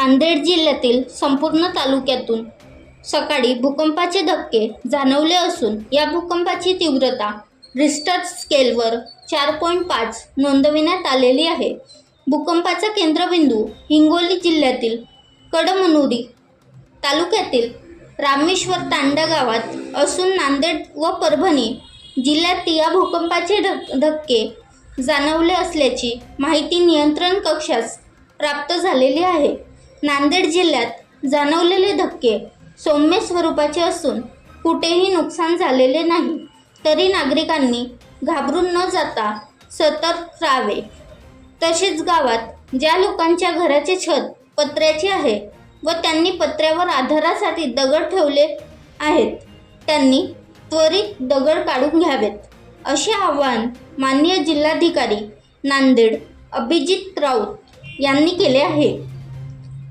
नांदेड जिल्ह्यातील संपूर्ण तालुक्यातून सकाळी भूकंपाचे धक्के जाणवले असून या भूकंपाची तीव्रता रिस्टर स्केलवर चार पॉईंट पाच नोंदविण्यात आलेली आहे. भूकंपाचा केंद्रबिंदू हिंगोली जिल्ह्यातील कडमनुरी तालुक्यातील रामेश्वर तांडा गावात असून नांदेड व परभणी जिल्ह्यात या भूकंपाचे धक धक्के जाणवले असल्याची माहिती नियंत्रण कक्षास प्राप्त झालेली आहे. नांदेड जिल्ह्यात जाणवलेले धक्के सौम्य स्वरूपाचे असून कुठेही नुकसान झालेले नाही. तरी नागरिकांनी घाबरून न जाता सतर्क राहावे. तसेच गावात ज्या लोकांच्या घराचे छत पत्र्याचे आहे व त्यांनी पत्र्यावर आधारासाठी दगड ठेवले आहेत त्यांनी त्वरित दगड काढून घ्यावेत असे आवाहन माननीय जिल्हाधिकारी नांदेड अभिजित राऊत यांनी केले आहे.